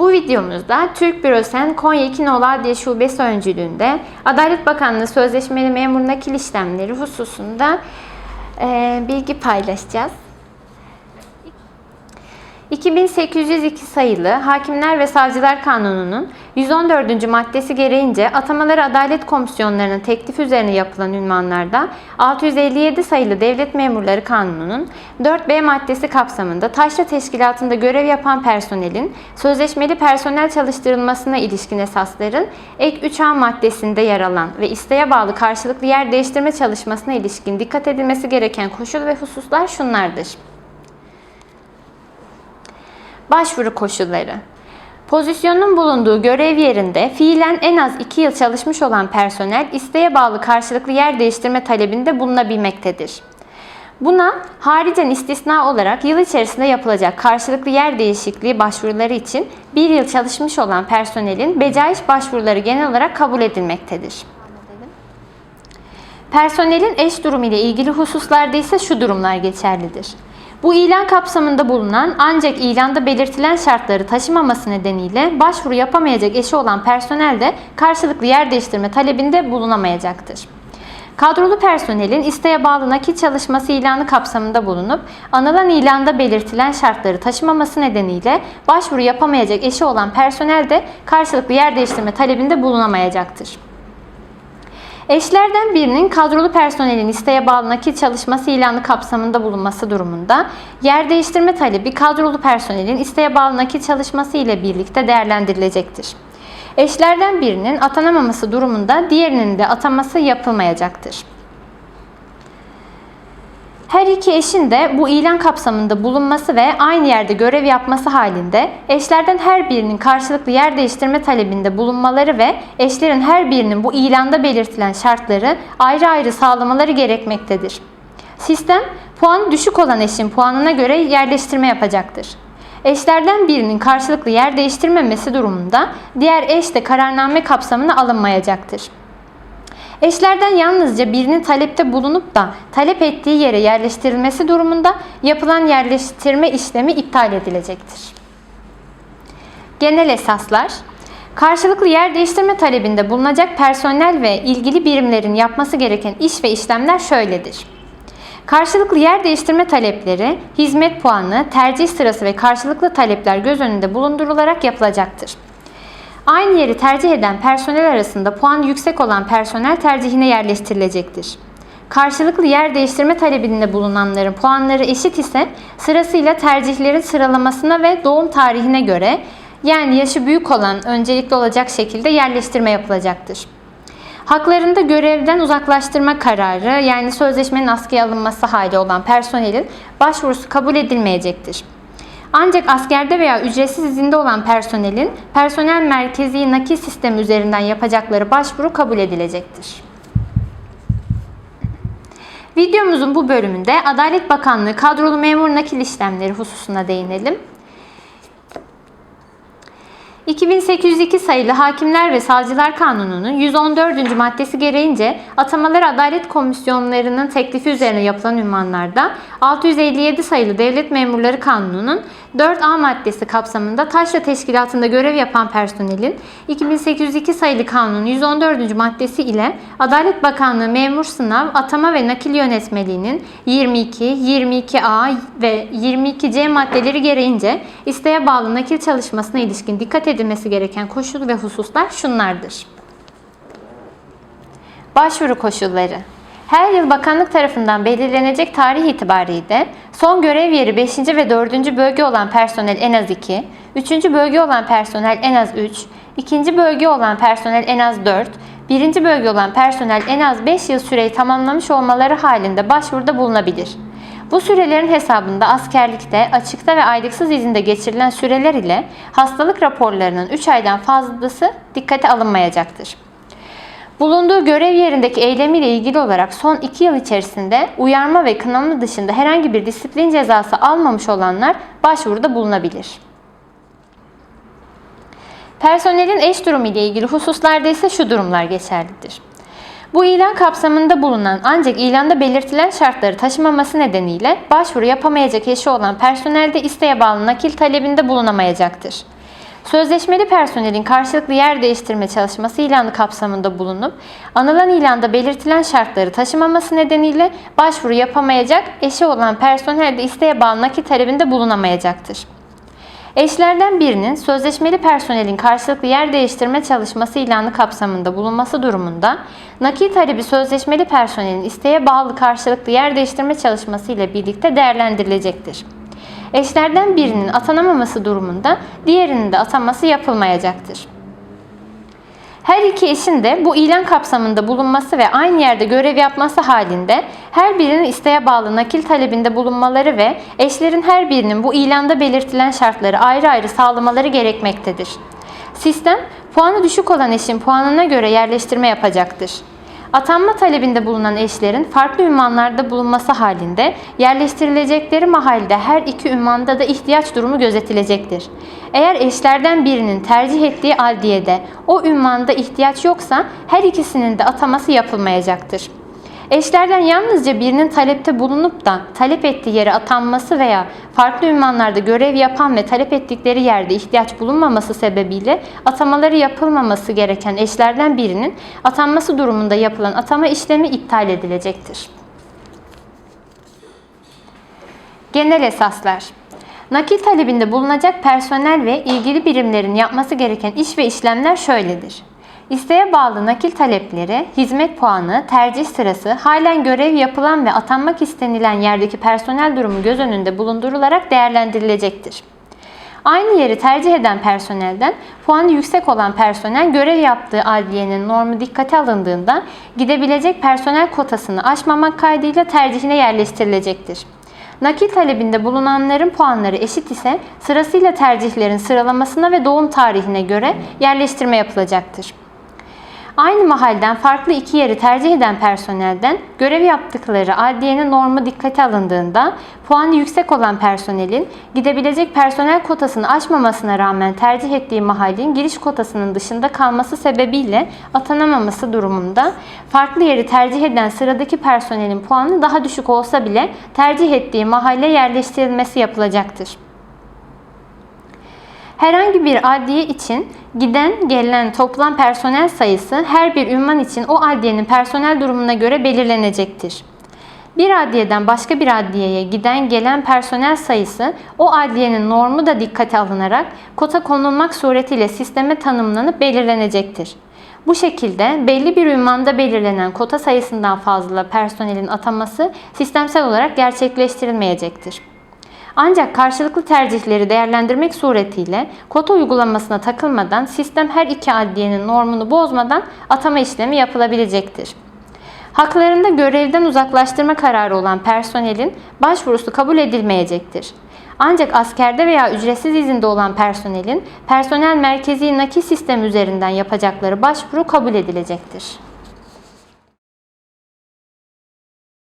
Bu videomuzda Türk Bürosen Konya 2 Nolu Adliye Şubesi öncülüğünde Adalet Bakanlığı Sözleşmeli Memur Nakil İşlemleri hususunda eee, bilgi paylaşacağız. 2802 sayılı Hakimler ve Savcılar Kanunu'nun 114. maddesi gereğince atamaları Adalet Komisyonlarının teklif üzerine yapılan ünvanlarda 657 sayılı Devlet Memurları Kanunu'nun 4B maddesi kapsamında taşra teşkilatında görev yapan personelin sözleşmeli personel çalıştırılmasına ilişkin esasların ek 3A maddesinde yer alan ve isteğe bağlı karşılıklı yer değiştirme çalışmasına ilişkin dikkat edilmesi gereken koşul ve hususlar şunlardır. Başvuru koşulları. Pozisyonun bulunduğu görev yerinde fiilen en az 2 yıl çalışmış olan personel isteğe bağlı karşılıklı yer değiştirme talebinde bulunabilmektedir. Buna haricen istisna olarak yıl içerisinde yapılacak karşılıklı yer değişikliği başvuruları için bir yıl çalışmış olan personelin becaiş başvuruları genel olarak kabul edilmektedir. Personelin eş durumu ile ilgili hususlarda ise şu durumlar geçerlidir. Bu ilan kapsamında bulunan ancak ilanda belirtilen şartları taşımaması nedeniyle başvuru yapamayacak eşi olan personel de karşılıklı yer değiştirme talebinde bulunamayacaktır. Kadrolu personelin isteğe bağlı nakil çalışması ilanı kapsamında bulunup anılan ilanda belirtilen şartları taşımaması nedeniyle başvuru yapamayacak eşi olan personel de karşılıklı yer değiştirme talebinde bulunamayacaktır. Eşlerden birinin kadrolu personelin isteğe bağlı nakil çalışması ilanı kapsamında bulunması durumunda yer değiştirme talebi kadrolu personelin isteğe bağlı nakil çalışması ile birlikte değerlendirilecektir. Eşlerden birinin atanamaması durumunda diğerinin de ataması yapılmayacaktır. Her iki eşin de bu ilan kapsamında bulunması ve aynı yerde görev yapması halinde eşlerden her birinin karşılıklı yer değiştirme talebinde bulunmaları ve eşlerin her birinin bu ilanda belirtilen şartları ayrı ayrı sağlamaları gerekmektedir. Sistem puanı düşük olan eşin puanına göre yerleştirme yapacaktır. Eşlerden birinin karşılıklı yer değiştirmemesi durumunda diğer eş de kararname kapsamına alınmayacaktır. Eşlerden yalnızca birinin talepte bulunup da talep ettiği yere yerleştirilmesi durumunda yapılan yerleştirme işlemi iptal edilecektir. Genel esaslar Karşılıklı yer değiştirme talebinde bulunacak personel ve ilgili birimlerin yapması gereken iş ve işlemler şöyledir. Karşılıklı yer değiştirme talepleri, hizmet puanı, tercih sırası ve karşılıklı talepler göz önünde bulundurularak yapılacaktır. Aynı yeri tercih eden personel arasında puan yüksek olan personel tercihine yerleştirilecektir. Karşılıklı yer değiştirme talebinde bulunanların puanları eşit ise sırasıyla tercihlerin sıralamasına ve doğum tarihine göre yani yaşı büyük olan öncelikli olacak şekilde yerleştirme yapılacaktır. Haklarında görevden uzaklaştırma kararı yani sözleşmenin askıya alınması hali olan personelin başvurusu kabul edilmeyecektir. Ancak askerde veya ücretsiz izinde olan personelin personel merkezi nakil sistemi üzerinden yapacakları başvuru kabul edilecektir. Videomuzun bu bölümünde Adalet Bakanlığı kadrolu memur nakil işlemleri hususuna değinelim. 2802 sayılı Hakimler ve Savcılar Kanunu'nun 114. maddesi gereğince atamalar Adalet Komisyonlarının teklifi üzerine yapılan ünvanlarda 657 sayılı Devlet Memurları Kanunu'nun 4A maddesi kapsamında taşra teşkilatında görev yapan personelin 2802 sayılı kanunun 114. maddesi ile Adalet Bakanlığı Memur Sınav, Atama ve Nakil Yönetmeliğinin 22, 22A ve 22C maddeleri gereğince isteğe bağlı nakil çalışmasına ilişkin dikkat edilmesi gereken koşul ve hususlar şunlardır. Başvuru koşulları her yıl bakanlık tarafından belirlenecek tarih itibariyle son görev yeri 5. ve 4. bölge olan personel en az 2, 3. bölge olan personel en az 3, 2. bölge olan personel en az 4, 1. bölge olan personel en az 5 yıl süreyi tamamlamış olmaları halinde başvuruda bulunabilir. Bu sürelerin hesabında askerlikte, açıkta ve aylıksız izinde geçirilen süreler ile hastalık raporlarının 3 aydan fazlası dikkate alınmayacaktır. Bulunduğu görev yerindeki eylemiyle ilgili olarak son 2 yıl içerisinde uyarma ve kınama dışında herhangi bir disiplin cezası almamış olanlar başvuruda bulunabilir. Personelin eş durumu ile ilgili hususlarda ise şu durumlar geçerlidir. Bu ilan kapsamında bulunan ancak ilanda belirtilen şartları taşımaması nedeniyle başvuru yapamayacak eşi olan personel de isteğe bağlı nakil talebinde bulunamayacaktır. Sözleşmeli personelin karşılıklı yer değiştirme çalışması ilanı kapsamında bulunup anılan ilanda belirtilen şartları taşımaması nedeniyle başvuru yapamayacak, eşi olan personel de isteğe bağlı nakit talebinde bulunamayacaktır. Eşlerden birinin sözleşmeli personelin karşılıklı yer değiştirme çalışması ilanı kapsamında bulunması durumunda nakit talebi sözleşmeli personelin isteğe bağlı karşılıklı yer değiştirme çalışması ile birlikte değerlendirilecektir. Eşlerden birinin atanamaması durumunda diğerinin de atanması yapılmayacaktır. Her iki eşin de bu ilan kapsamında bulunması ve aynı yerde görev yapması halinde her birinin isteğe bağlı nakil talebinde bulunmaları ve eşlerin her birinin bu ilanda belirtilen şartları ayrı ayrı sağlamaları gerekmektedir. Sistem, puanı düşük olan eşin puanına göre yerleştirme yapacaktır. Atanma talebinde bulunan eşlerin farklı ünvanlarda bulunması halinde yerleştirilecekleri mahallede her iki ünvanda da ihtiyaç durumu gözetilecektir. Eğer eşlerden birinin tercih ettiği aldiyede o ünvanda ihtiyaç yoksa her ikisinin de ataması yapılmayacaktır. Eşlerden yalnızca birinin talepte bulunup da talep ettiği yere atanması veya farklı ünvanlarda görev yapan ve talep ettikleri yerde ihtiyaç bulunmaması sebebiyle atamaları yapılmaması gereken eşlerden birinin atanması durumunda yapılan atama işlemi iptal edilecektir. Genel esaslar Nakil talebinde bulunacak personel ve ilgili birimlerin yapması gereken iş ve işlemler şöyledir. İsteğe bağlı nakil talepleri, hizmet puanı, tercih sırası, halen görev yapılan ve atanmak istenilen yerdeki personel durumu göz önünde bulundurularak değerlendirilecektir. Aynı yeri tercih eden personelden puanı yüksek olan personel görev yaptığı adliyenin normu dikkate alındığında gidebilecek personel kotasını aşmamak kaydıyla tercihine yerleştirilecektir. Nakil talebinde bulunanların puanları eşit ise sırasıyla tercihlerin sıralamasına ve doğum tarihine göre yerleştirme yapılacaktır. Aynı mahalden farklı iki yeri tercih eden personelden görev yaptıkları adliyenin normu dikkate alındığında puanı yüksek olan personelin gidebilecek personel kotasını aşmamasına rağmen tercih ettiği mahallin giriş kotasının dışında kalması sebebiyle atanamaması durumunda farklı yeri tercih eden sıradaki personelin puanı daha düşük olsa bile tercih ettiği mahalle yerleştirilmesi yapılacaktır. Herhangi bir adliye için giden gelen toplam personel sayısı her bir ünvan için o adliyenin personel durumuna göre belirlenecektir. Bir adliyeden başka bir adliyeye giden gelen personel sayısı o adliyenin normu da dikkate alınarak kota konulmak suretiyle sisteme tanımlanıp belirlenecektir. Bu şekilde belli bir ünvanda belirlenen kota sayısından fazla personelin ataması sistemsel olarak gerçekleştirilmeyecektir. Ancak karşılıklı tercihleri değerlendirmek suretiyle kota uygulamasına takılmadan sistem her iki adliyenin normunu bozmadan atama işlemi yapılabilecektir. Haklarında görevden uzaklaştırma kararı olan personelin başvurusu kabul edilmeyecektir. Ancak askerde veya ücretsiz izinde olan personelin personel merkezi nakil sistemi üzerinden yapacakları başvuru kabul edilecektir.